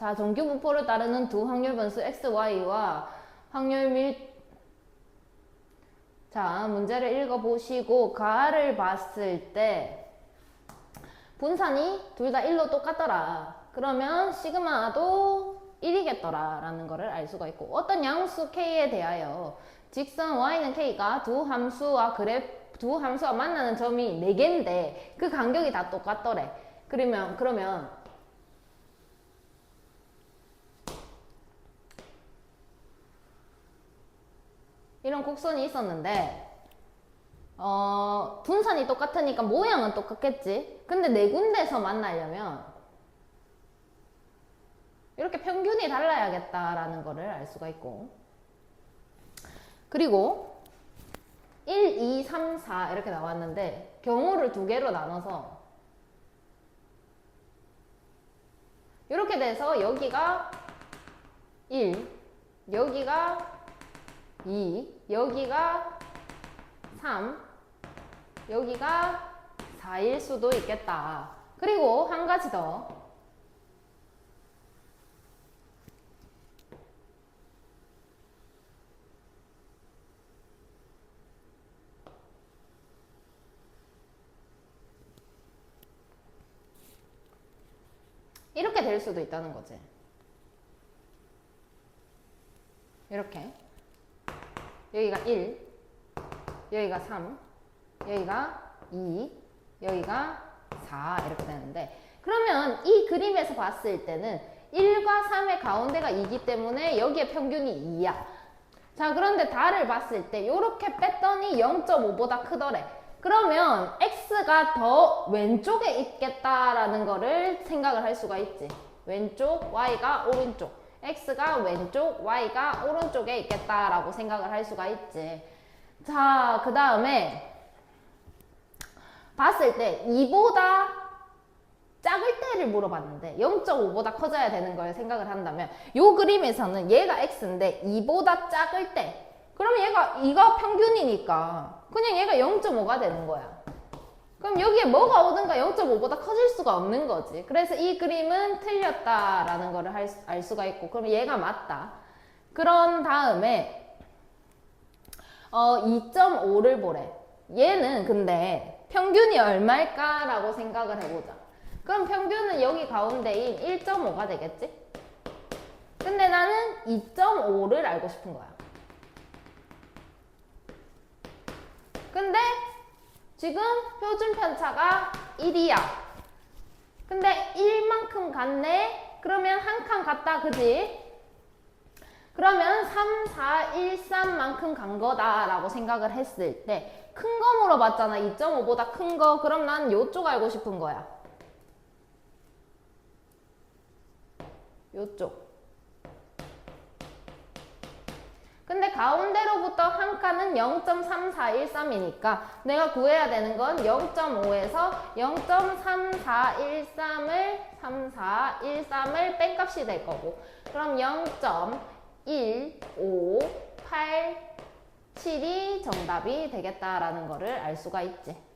자, 정규 분포를 따르는 두 확률 변수 x, y와 확률 밀 자, 문제를 읽어보시고 가를 봤을 때 분산이 둘 다 1로 똑같더라. 그러면 시그마도 1이겠더라 라는 거를 알 수가 있고 어떤 양수 k에 대하여 직선 y는 k가 두 함수와 그래프 두 함수가 만나는 점이 4개인데 그 간격이 다 똑같더래. 그러면 그러면 이런 곡선이 있었는데 어, 분산이 똑같으니까 모양은 똑같겠지. 근데 네 군데서 만나려면 이렇게 평균이 달라야겠다라는 거를 알 수가 있고. 그리고 1, 2, 3, 4 이렇게 나왔는데 경우를 두 개로 나눠서 이렇게 돼서 여기가 1, 여기가 2, 여기가 3, 여기가 4일 수도 있겠다. 그리고 한 가지 더. 이렇게 될 수도 있다는 거지. 이렇게. 여기가 1, 여기가 3, 여기가 2, 여기가 4 이렇게 되는데 그러면 이 그림에서 봤을 때는 1과 3의 가운데가 2기 때문에 여기에 평균이 2야. 자 그런데 달을 봤을 때 이렇게 뺐더니 0.5보다 크더래. 그러면 x가 더 왼쪽에 있겠다라는 거를 생각을 할 수가 있지. 왼쪽, y가 오른쪽. X가 왼쪽, y가 오른쪽에 있겠다라고 생각을 할 수가 있지. 자, 그 다음에 봤을 때 2보다 작을 때를 물어봤는데 0.5보다 커져야 되는 걸 생각을 한다면 이 그림에서는 얘가 x인데 2보다 작을 때 그러면 얘가 2가 평균이니까 그냥 얘가 0.5가 되는 거야. 그럼 여기에 뭐가 오든가 0.5보다 커질 수가 없는 거지. 그래서 이 그림은 틀렸다라는 거를 할, 수- 알 수가 있고 그럼 얘가 맞다. 그런 다음에 어 2.5를 보래. 얘는 근데 평균이 얼마일까라고 생각을 해보자. 그럼 평균은 여기 가운데인 1.5가 되겠지? 근데 나는 2.5를 알고 싶은 거야. 근데 지금 표준 편차가 1이야. 근데 1만큼 갔네? 그러면 한 칸 갔다, 그지? 그러면 3, 4, 1, 3만큼 간 거다라고 생각을 했을 때 큰 거 물어봤잖아. 2.5보다 큰 거. 그럼 난 요쪽 알고 싶은 거야. 요쪽. 가운데로부터 한 칸은 0.3413이니까 내가 구해야 되는 건 0.5에서 0.3413을 3413을 뺀값이 될 거고 그럼 0.1587이 정답이 되겠다라는 거를 알 수가 있지.